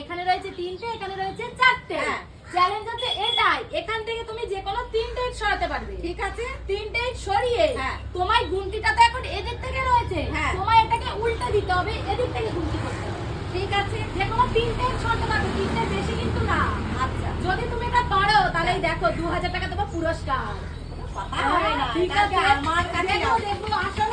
এখানে রয়েছে তিনটে এখানে রয়েছে চারটে। হ্যাঁ। চ্যালেঞ্জ হচ্ছে এটাই এখান থেকে তুমি যে কোনো তিনটে ইট সরাতে পারবে। ঠিক আছে। তিনটে ইট সরিয়ে হ্যাঁ। তোমার গুনতিটা তো এখন এদিক থেকে রয়েছে। হ্যাঁ। তোমায় এটাকে উল্টে দিতে হবে এদিক থেকে গুনতি করতে হবে। ঠিক আছে। যে কোনো তিনটে সরাতে পারবে তিনটে বেশি কিন্তু না। আচ্ছা। যদি তুমি এটা পারো তাহলে দেখো দু হাজার টাকা তোমার পুরস্কার। কথা হবে না। ঠিক আছে। আমার কাছে দেখো যাও।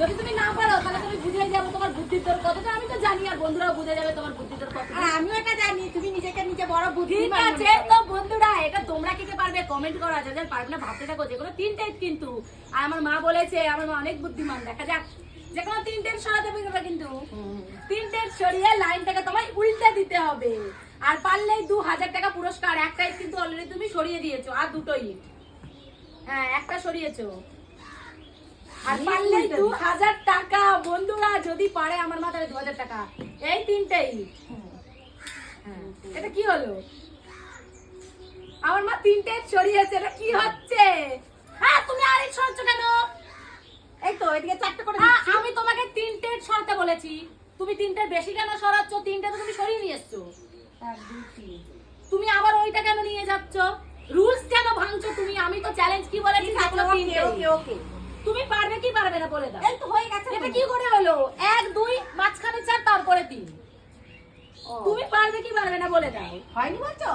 যদি তুমি না পারো তাহলে তুমি বুঝে যাবে তোমার বুদ্ধি তোর কতটা আমি তো জানি আর বন্ধুরাও বুঝে যাবে তোমার বুদ্ধি তোর কতটা আর আমিও এটা জানি তুমি নিজেকে নিজে বড় ঠিক আছে তো বন্ধুরা এটা তোমরা কি পারবে কমেন্ট করো। যারা যারা পারবে না ভাবতে থাকো যে কোনো তিনটে কিন্তু। আর আমার মা বলেছে আমার মা অনেক বুদ্ধিমান দেখা যাক। যে কোনো তিনটে সরাতে পারবে কিন্তু। তিনটে সরিয়ে লাইনটাকে তোমায় উল্টে দিতে হবে। আর পারলেই দু হাজার টাকা পুরস্কার একটাই কিন্তু অলরেডি তুমি সরিয়ে দিয়েছ আর দুটোই। হ্যাঁ একটা সরিয়েছো। আর আমি দু হাজার টাকা বন্ধুরা যদি পারে আমার দু হাজার টাকা। এই তিনটেই। হ্যাঁ, এটা কি হলো? আমার মা তিনটে এটা কি হচ্ছে? হ্যাঁ তুমি আরেক সরছো কেন? এই তো এদিকে চারটে করে হ্যাঁ, আমি তোমাকে তিনটে সরাতে বলেছি। তুমি তিনটে বেশি কেন সরাচ্ছ তিনটে তো তুমি সরিয়ে নিয়ে এসছো। তুমি আবার ওইটা কেন নিয়ে যাচ্ছ? রুলস কেন ভাঙছো তুমি? আমি তো চ্যালেঞ্জ কি বলেছি ওকে, ওকে। তুমি পারবে কি পারবে না বলে দাও। এই তো হয়ে গেছে। এটা কি করে হলো? এক দুই মাঝখানে চার তারপরে তিন। তুমি পারবে কি পারবে না বলে দাও। হয়নি বলছো?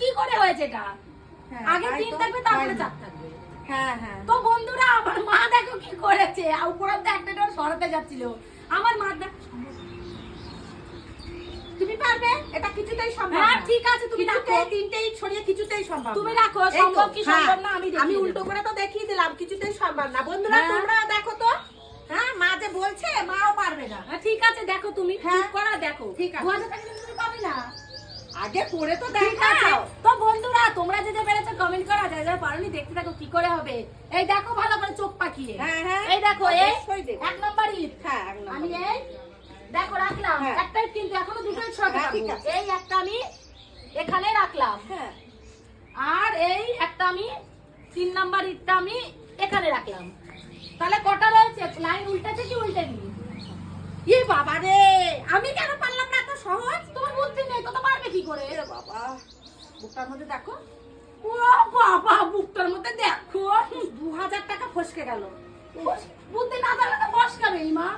কি করে হয়েছে এটা? হ্যাঁ, আগে তিন থাকবে তারপরে চার থাকবে। হ্যাঁ হ্যাঁ। তো বন্ধুরা আমার মা দেখো কি করেছে। আর উপরন্ত একটা ডোর সরাতে যাচ্ছিল। আমার মা দেখ তুমি পারবে? এটা কিছুতেই সম্ভব হ্যাঁ না। ঠিক আছে তুমি রাখো। তিনটেই ছড়িয়ে কিছুতেই সম্ভব তুমি রাখো, সম্ভব কি হ্যাঁ, সম্ভব না আমি আমি উল্টো করে তো দেখিয়ে কিছুতেই সম্ভব না বন্ধুরা হ্যাঁ। তোমরা দেখো তো। হ্যাঁ মা যে বলছে মাও পারবে না। হ্যাঁ, ঠিক আছে দেখো তুমি। হ্যাঁ। করা দেখো। ঠিক আছে। দু হাজার টাকা তুমি পাবে না। আগে করে তো দেখাও। তো বন্ধুরা তোমরা যে যে পেরেছ কমেন্ট করা। যায় যারা পারোনি দেখতে থাকো কি করে হবে। এই দেখো ভালো করে চোখ পাকিয়ে। হ্যাঁ, হ্যাঁ। এই দেখো এই এক নম্বর ইট হ্যাঁ এক আমি এই দেখো রাখলাম। হ্যাঁ। একটা কিন্তু এখনও দুটো ইট সরাতে পারব। ঠিক আছে। এই একটা আমি এখানে রাখলাম। হ্যাঁ। আর এই একটা আমি তিন নাম্বার ইটটা আমি এখানে রাখলাম। তাহলে কটা রয়েছে? লাইন উল্টেছে কি উল্টেনি ই বাবা রে আমি কেন পারলাম না? এত সহজ? তোমার বুদ্ধি নেই তো পারবে কি করে? এ বাবা বুকটার মধ্যে দেখো। ও বাবা বুকটার মধ্যে দেখো। দু হাজার টাকা ফসকে গেল। বুদ্ধি না থাকলে তো বসকাবে মা।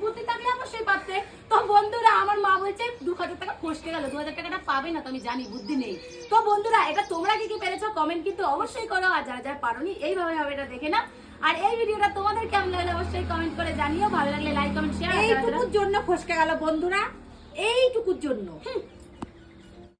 বুদ্ধি থাকলে অবশ্যই পারতে। তো বন্ধুরা আমার মা বলছে দু হাজার টাকা ফসকে গেল দু হাজার টাকাটা পাবে না তো আমি জানি বুদ্ধি নেই। তো বন্ধুরা এটা তোমরা কি কি পেরেছ কমেন্ট কিন্তু অবশ্যই করো আর যারা যারা পারোনি এইভাবে হবে এটা দেখে না আর এই ভিডিওটা তোমাদের কেমন লাগল অবশ্যই কমেন্ট করে জানিও। ভালো লাগলে লাইক কমেন্ট শেয়ার এইটুকুর জন্য ফসকে গেল বন্ধুরা এইটুকুর জন্য। হুম,